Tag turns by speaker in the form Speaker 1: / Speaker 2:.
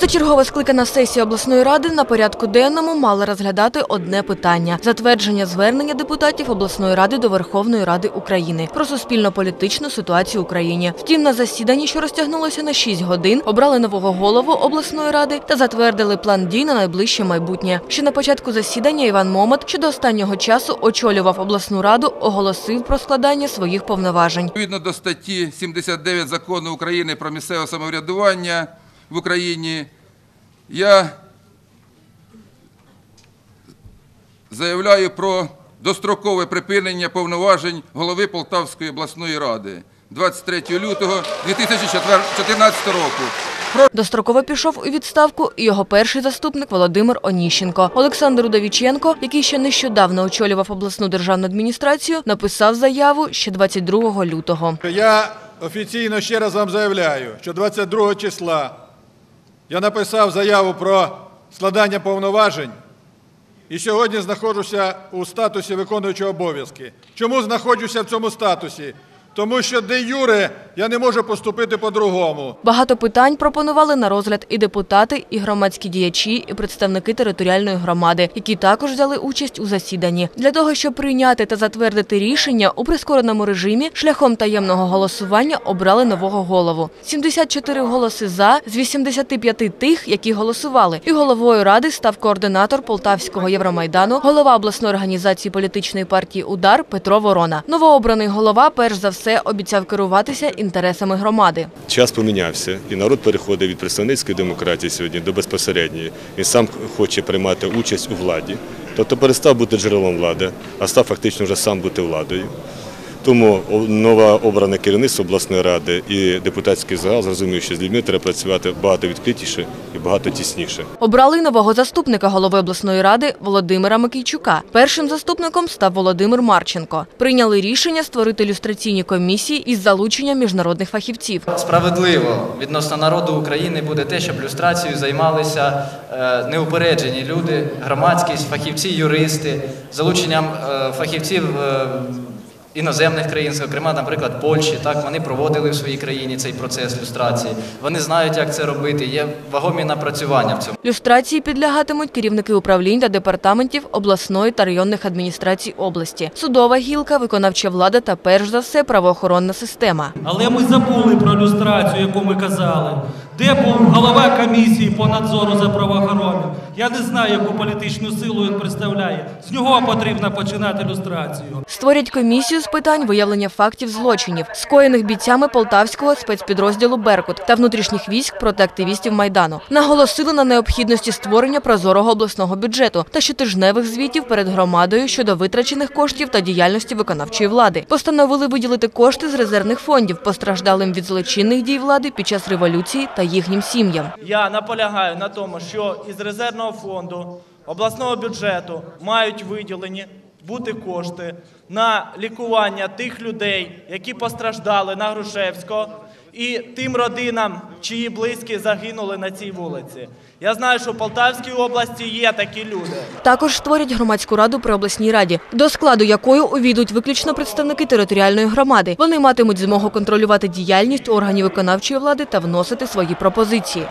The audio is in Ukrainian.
Speaker 1: Позачергова скликана сесія обласної ради на порядку денному мала розглядати одне питання – затвердження звернення депутатів обласної ради до Верховної Ради України про суспільно-політичну ситуацію в Україні. Втім, на засіданні, що розтягнулося на 6 годин, обрали нового голову обласної ради та затвердили план дій на найближче майбутнє. Ще на початку засідання Іван Момот, що до останнього часу очолював обласну раду, оголосив про складання своїх повноважень.
Speaker 2: Відповідно до статті 79 Закону України про місцеве самоврядування в Україні, я заявляю про дострокове припинення повноважень голови Полтавської обласної ради 23 лютого 2014 року.
Speaker 1: Достроково пішов у відставку і його перший заступник Володимир Оніщенко. Олександр Удовіченко, який ще нещодавно очолював обласну державну адміністрацію, написав заяву ще 22 лютого.
Speaker 3: Я офіційно ще раз вам заявляю, що 22 числа я написав заяву про складання повноважень і сьогодні знаходжуся у статусі виконуючого обов'язки. Чому знаходжуся в цьому статусі? Тому що де юре я не можу поступити по-другому.
Speaker 1: Багато питань пропонували на розгляд і депутати, і громадські діячі, і представники територіальної громади, які також взяли участь у засіданні. Для того, щоб прийняти та затвердити рішення у прискореному режимі, шляхом таємного голосування обрали нового голову. 74 голоси за з 85 тих, які голосували. І головою ради став координатор Полтавського Євромайдану, голова обласної організації політичної партії Удар Петро Ворона. Новообраний голова, перш за все, обіцяв керуватися інтересами громади.
Speaker 4: Час помінявся, і народ переходить від представницької демократії сьогодні до безпосередньої. Він сам хоче приймати участь у владі, тобто перестав бути джерелом влади, а став фактично вже сам бути владою. Тому новообране керівництво обласної ради і депутатський зал зрозумів, що з людьми треба працювати багато відкритіше і багато тісніше.
Speaker 1: Обрали нового заступника голови обласної ради Володимира Микійчука. Першим заступником став Володимир Марченко. Прийняли рішення створити люстраційні комісії із залученням міжнародних фахівців.
Speaker 5: Справедливо відносно народу України буде те, щоб люстрацією займалися е, неупереджені люди, громадськість, фахівці, юристи, залученням е, фахівців. Іноземних країн, зокрема, наприклад, Польщі, так вони проводили в своїй країні цей процес люстрації. Вони знають, як це робити. Є вагомі напрацювання в цьому.
Speaker 1: Люстрації підлягатимуть керівники управлінь та департаментів обласної та районних адміністрацій області, судова гілка, виконавча влада та перш за все правоохоронна система.
Speaker 6: Але ми забули про люстрацію, яку ми казали. Де був голова комісії по надзору за правоохоронням? Я не знаю, яку політичну силу він представляє. З нього потрібно починати люстрацію.
Speaker 1: Створять комісію з питань виявлення фактів злочинів, скоєних бійцями полтавського спецпідрозділу Беркут та внутрішніх військ проти активістів майдану. Наголосили на необхідності створення прозорого обласного бюджету та щотижневих звітів перед громадою щодо витрачених коштів та діяльності виконавчої влади. Постановили виділити кошти з резервних фондів постраждалим від злочинних дій влади під час революції та їхнім сім'ям.
Speaker 7: Я наполягаю на тому, що із резервного фонду обласного бюджету мають виділені бути кошти на лікування тих людей, які постраждали на Грушевського, і тим родинам, чиї близькі загинули на цій вулиці. Я знаю, що в Полтавській області є такі люди.
Speaker 1: Також створять громадську раду при обласній раді, до складу якої увійдуть виключно представники територіальної громади. Вони матимуть змогу контролювати діяльність органів виконавчої влади та вносити свої пропозиції.